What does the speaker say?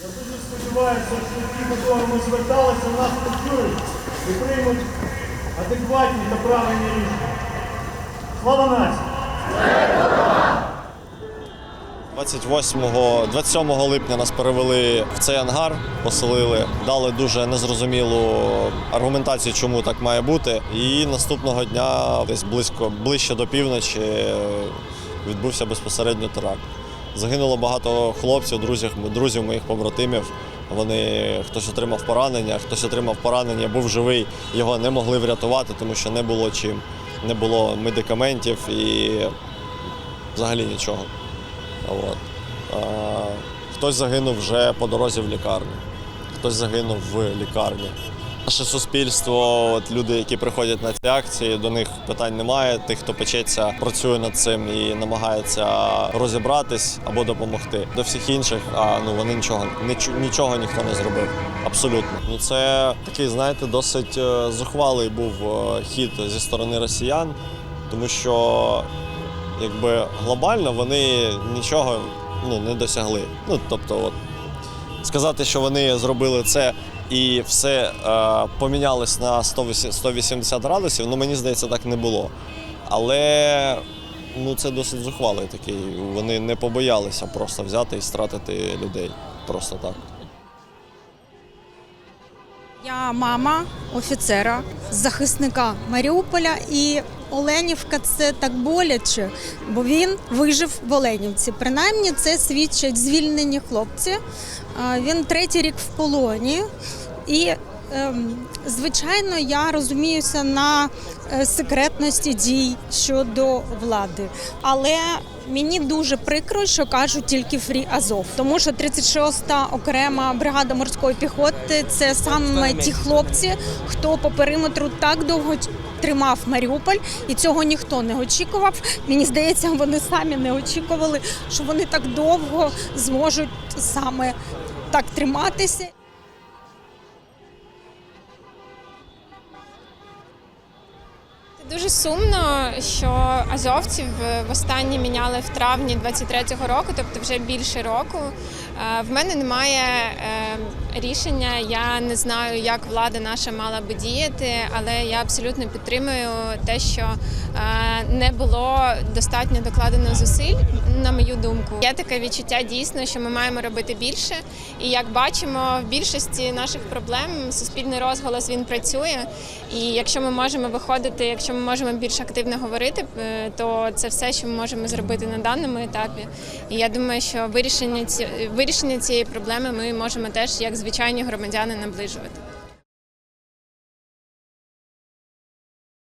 Я дуже сподіваюся, що ті, до кого ми зверталися, нас почують і приймуть адекватні та правильні рішення. Слава нації! 28, 27 липня нас перевели в цей ангар, поселили, дали дуже незрозумілу аргументацію, чому так має бути. І наступного дня, десь близько ближче до півночі, відбувся безпосередньо теракт. Загинуло багато хлопців, друзів, друзів моїх побратимів. Вони хтось отримав поранення, хтось отримав поранення, був живий, його не могли врятувати, тому що не було чим, не було медикаментів і взагалі нічого. От. А, хтось загинув вже по дорозі в лікарню, хтось загинув в лікарні. Наше суспільство, от люди, які приходять на ці акції, до них питань немає. Тих, хто печеться, працює над цим і намагається розібратись або допомогти. До всіх інших, а ну вони нічого нічого, ніхто не зробив. Абсолютно. Ну це такий, знаєте, досить е, зухвалий був е, хід зі сторони росіян, тому що якби глобально вони нічого ну, не досягли. Ну, тобто, от, сказати, що вони зробили це і все е, помінялось на 180 180 градусів, ну мені здається, так не було. Але ну, це досить зухвалий такий. Вони не побоялися просто взяти і стратити людей. Просто так. Я мама офіцера, захисника Маріуполя, і Оленівка це так боляче, бо він вижив в Оленівці. Принаймні, це свідчать звільнені хлопці. Він третій рік в полоні. І, звичайно, я розуміюся на е, секретності дій щодо влади. Але мені дуже прикро, що кажуть тільки Фрі Азов, тому що 36-та окрема бригада морської піхоти це саме ті хлопці, хто по периметру так довго тримав Маріуполь, і цього ніхто не очікував. Мені здається, вони самі не очікували, що вони так довго зможуть саме так триматися. Дуже сумно, що азовців востаннє міняли в травні 23-го року, тобто вже більше року. Е, В мене немає е, рішення. Я не знаю, як влада наша мала би діяти, але я абсолютно підтримую те, що е, не було достатньо докладено зусиль, на мою думку. Є таке відчуття дійсно, що ми маємо робити більше. І як бачимо, в більшості наших проблем суспільний розголос він працює. І якщо ми можемо виходити, якщо ми можемо більш активно говорити, е, то це все, що ми можемо зробити на даному етапі. І я думаю, що вирішення ці вирішення цієї проблеми ми можемо теж як звичайні громадяни наближувати.